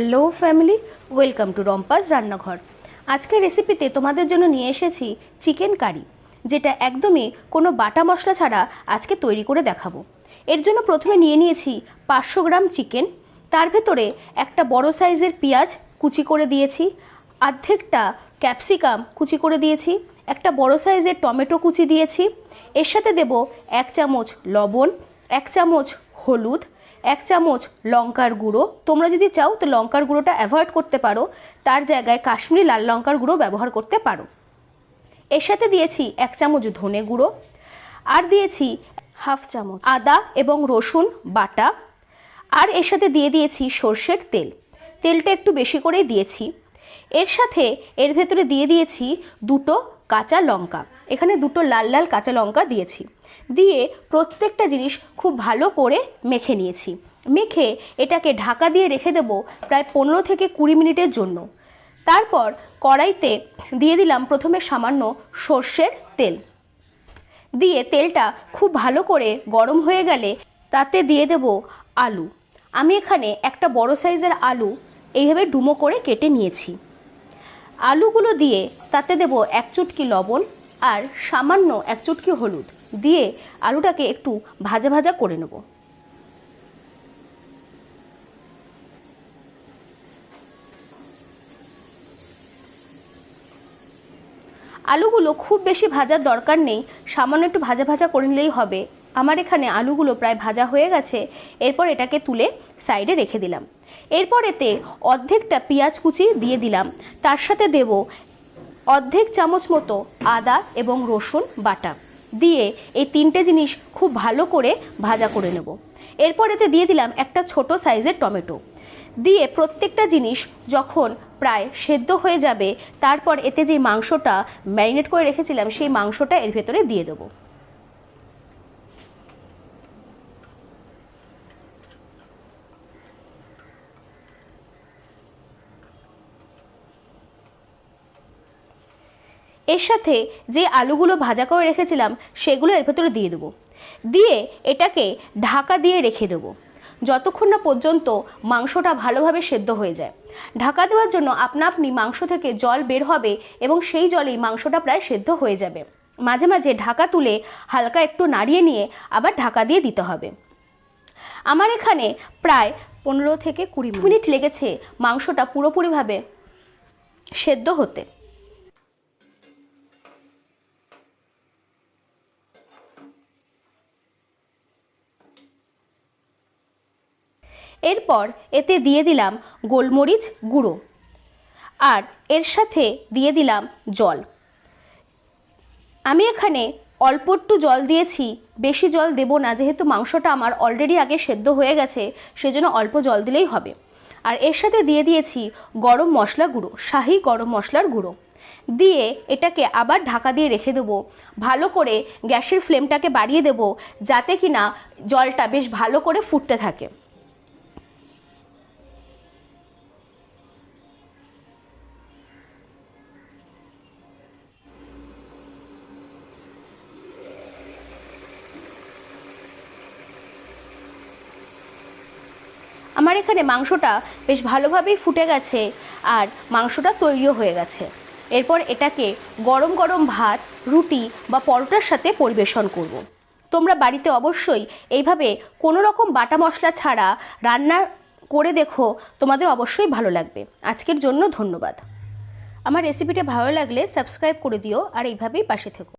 Hello family, welcome to Rumpa's রান্নাঘর। আজকের রেসিপিতে তোমাদের জন্য নিয়ে এসেছি চিকেন কারি, যেটা একদমই কোনো বাটা মশলা ছাড়া আজকে তৈরি করে দেখাবো। এর জন্য প্রথমে নিয়ে নিয়েছি পাঁচশো গ্রাম চিকেন, তার ভেতরে একটা বড় সাইজের পেঁয়াজ কুচি করে দিয়েছি, আর্ধেকটা ক্যাপসিকাম কুচি করে দিয়েছি, একটা বড় সাইজের টমেটো কুচি দিয়েছি, এর সাথে দেব এক চামচ লবণ, এক চামচ হলুদ এক চামচ লঙ্কার গুঁড়ো। তোমরা যদি চাও তো লঙ্কার গুঁড়োটা অ্যাভয়েড করতে পারো। তার জায়গায় কাশ্মীরি লাল লঙ্কার গুঁড়ো ব্যবহার করতে পারো। এর সাথে দিয়েছি এক চামচ ধনে গুঁড়ো। আর দিয়েছি হাফ চামচ। আদা এবং রসুন বাটা। আর এর সাথে দিয়ে দিয়েছি সর্ষের তেল। তেলটা একটু বেশি করেই দিয়েছি। এর সাথে এর ভেতরে দিয়ে দিয়েছি দুটো কাঁচা লঙ্কা। এখানে দুটো লাল লাল কাঁচা লঙ্কা দিয়েছি। দিয়ে প্রত্যেকটা জিনিস খুব ভালো করে মেখে নিয়েছি। মেখে এটাকে ঢাকা দিয়ে রেখে দেবো প্রায় পনেরো থেকে কুড়ি মিনিটের জন্য। তারপর কড়াইতে দিয়ে দিলাম প্রথমে সামান্য সর্ষের তেল। দিয়ে তেলটা খুব ভালো করে গরম হয়ে গেলে তাতে দিয়ে দেব আলু। আমি এখানে একটা বড় সাইজের আলু এইভাবে ডুমো করে কেটে নিয়েছি। আলুগুলো দিয়ে তাতে দেব এক চুটকি লবণ আর সামান্য এক চুটকি হলুদ। দিয়ে আলুটাকে একটু ভাজা ভাজা করে নেব। আলুগুলো খুব বেশি ভাজার দরকার নেই, সামান্য একটু ভাজা ভাজা করে নিলেই হবে। আমার এখানে আলুগুলো প্রায় ভাজা হয়ে গেছে, এরপর এটাকে তুলে সাইডে রেখে দিলাম। এরপর এতে অর্ধেকটা পেঁয়াজ কুচি দিয়ে দিলাম। তার সাথে দেব অর্ধেক চামচ মতো আদা এবং রসুন বাটা। দিয়ে এই তিনটে জিনিস খুব ভালো করে ভাজা করে নেব। এরপর এতে দিয়ে দিলাম একটা ছোট সাইজের টমেটো। দিয়ে প্রত্যেকটা জিনিস যখন প্রায় সেদ্ধ হয়ে যাবে, তারপর এতে যে মাংসটা ম্যারিনেট করে রেখেছিলাম, সেই মাংসটা এর ভেতরে দিয়ে দেবো। এর সাথে যে আলুগুলো ভাজা করে রেখেছিলাম, সেগুলো এর ভেতরে দিয়ে দেবো। দিয়ে এটাকে ঢাকা দিয়ে রেখে দেবো। যতক্ষণ না পর্যন্ত মাংসটা ভালোভাবে সেদ্ধ হয়ে যায়। ঢাকা দেওয়ার জন্য আপনা আপনি মাংস থেকে জল বের হবে এবং সেই জলেই মাংসটা প্রায় সেদ্ধ হয়ে যাবে। মাঝে মাঝে ঢাকা তুলে হালকা একটু নাড়িয়ে নিয়ে আবার ঢাকা দিয়ে দিতে হবে। আমার এখানে প্রায় পনেরো থেকে কুড়ি মিনিট লেগেছে মাংসটা পুরোপুরিভাবে সেদ্ধ হতে। এরপর এতে দিয়ে দিলাম গোলমরিচ গুঁড়ো। আর এর সাথে দিয়ে দিলাম জল। আমি এখানে অল্প একটু জল দিয়েছি, বেশি জল দেব না, যেহেতু মাংসটা আমার অলরেডি আগে সেদ্ধ হয়ে গেছে, সেজন্য অল্প জল দিলেই হবে। আর এর সাথে দিয়ে দিয়েছি গরম মশলা গুঁড়ো, শাহি গরম মশলার গুঁড়ো। দিয়ে এটাকে আবার ঢাকা দিয়ে রেখে দেবো। ভালো করে গ্যাসের ফ্লেমটাকে বাড়িয়ে দেবো, যাতে কিনা জলটা বেশ ভালো করে ফুটতে থাকে। আমার এখানে মাংসটা বেশ ভালোভাবেই ফুটে গেছে আর মাংসটা তৈরিও হয়ে গেছে। এরপর এটাকে গরম গরম ভাত, রুটি বা পরোটার সাথে পরিবেশন করব। তোমরা বাড়িতে অবশ্যই এইভাবে কোনো রকম বাটা মশলা ছাড়া রান্না করে দেখো, তোমাদের অবশ্যই ভালো লাগবে। আজকের জন্য ধন্যবাদ। আমার রেসিপিটা ভালো লাগলে সাবস্ক্রাইব করে দিও আর এইভাবেই পাশে থেকো।